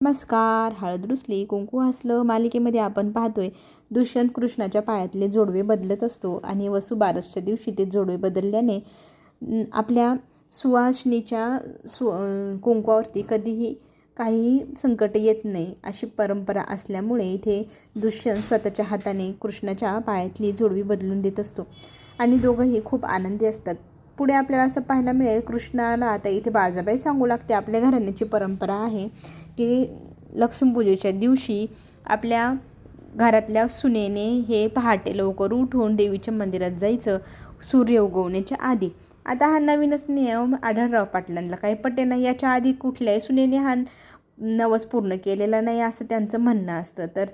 नमस्कार. हळद रुसली कुंकू हसलं मालिकेमध्ये आपण पाहतोय दुष्यंत कृष्णाच्या पायातले जोडवे बदलत असतो आणि वसुबारसच्या दिवशी ते जोडवे बदलल्याने आपल्या सुवासनीच्या सु कुंकूवरती कुंकवावरती कधीही काहीही संकट येत नाही अशी परंपरा असल्यामुळे इथे दुष्यंत स्वतःच्या हाताने कृष्णाच्या पायातली जोडवी बदलून देत असतो. आणि दोघंही खूप आनंदी असतात. पुढे आपल्याला असं पाहायला मिळेल कृष्णाला आता इथे बाळजाबाई सांगू लागते. आपल्या घराण्याची परंपरा आहे की लक्ष्मीपूजेच्या दिवशी आपल्या घरातल्या सुनेने हे पहाटे लवकर उठून देवीच्या मंदिरात जायचं सूर्य उगवण्याच्या आधी. आता हा नवीनच नियम आढळराव पाटलांना काही पटे नाही. याच्या आधी कुठल्याही सुनेने हा नवस पूर्ण केलेला नाही असं त्यांचं म्हणणं असतं. तर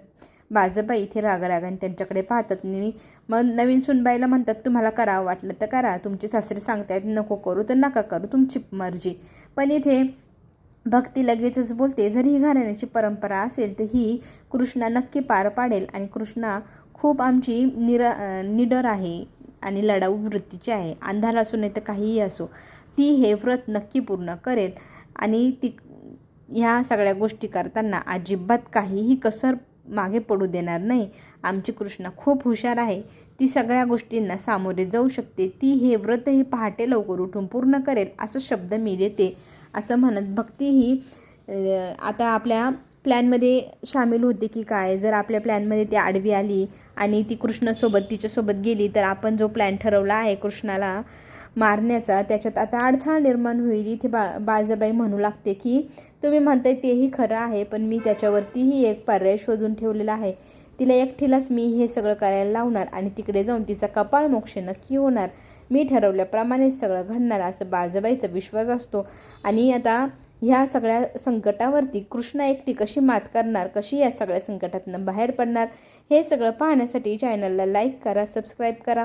बाजबाई इथे रागारागाने त्यांच्याकडे पाहतात. नेहमी मग नवीन सुनबाईला म्हणतात तुम्हाला करावं वाटलं तर करा. तुमचे सासरे सांगतायत नको करू तर नका करू. तुमची मर्जी. पण इथे भक्ती लगेचच बोलते. जरी ही घराण्याची परंपरा असेल तर ही कृष्णा नक्की पार पाडेल आणि कृष्णा खूप आमची निर निडर आहे आणि लढाऊ वृत्तीची आहे. अंधार असू नाही तर काहीही असो ती हे व्रत नक्की पूर्ण करेल. आणि ती ह्या सगळ्या गोष्टी करताना अजिबात काहीही कसर मागे पडू देणार नाही. आमची कृष्णा खूप हुशार आहे. ती सगळ्या गोष्टींना सामोरे जाऊ शकते. ती हे व्रतही पहाटे लवकर उठून पूर्ण करेल असं शब्द मी देते. असं म्हणत भक्ती ही आता आपल्या प्लॅनमध्ये सामील होते की काय? जर आपल्या प्लॅनमध्ये ती आडवी आली आणि ती कृष्णासोबत तिच्यासोबत गेली तर आपण जो प्लॅन ठरवला आहे कृष्णाला मारण्याचा त्याच्यात आता अडथळा निर्माण होईल. इथे बा बाळजाबाई म्हणू लागते की तुम्ही म्हणताय तेही खरं आहे पण मी त्याच्यावरतीही एक पर्याय शोधून ठेवलेला आहे. तिला एकटीलाच मी हे सगळं करायला लावणार आणि तिकडे जाऊन तिचा कपाळ मोक्ष नक्की होणार. मी ठरवल्याप्रमाणे सगळं घडणार असं बाळजाबाईचा विश्वास असतो. आणि आता ह्या सगळ्या संकटावरती कृष्णा एकटी कशी मात करणार कशी या सगळ्या संकटातनं बाहेर पडणार हे सगळं पाहण्यासाठी चॅनलला लाईक करा सबस्क्राईब करा.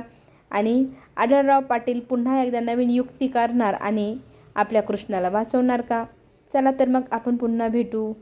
आणि आढळराव पाटील पुन्हा एकदा नवीन युक्ती करणार आणि आपल्या कृष्णाला वाचवणार का? चला तर मग आपण पुन्हा भेटू.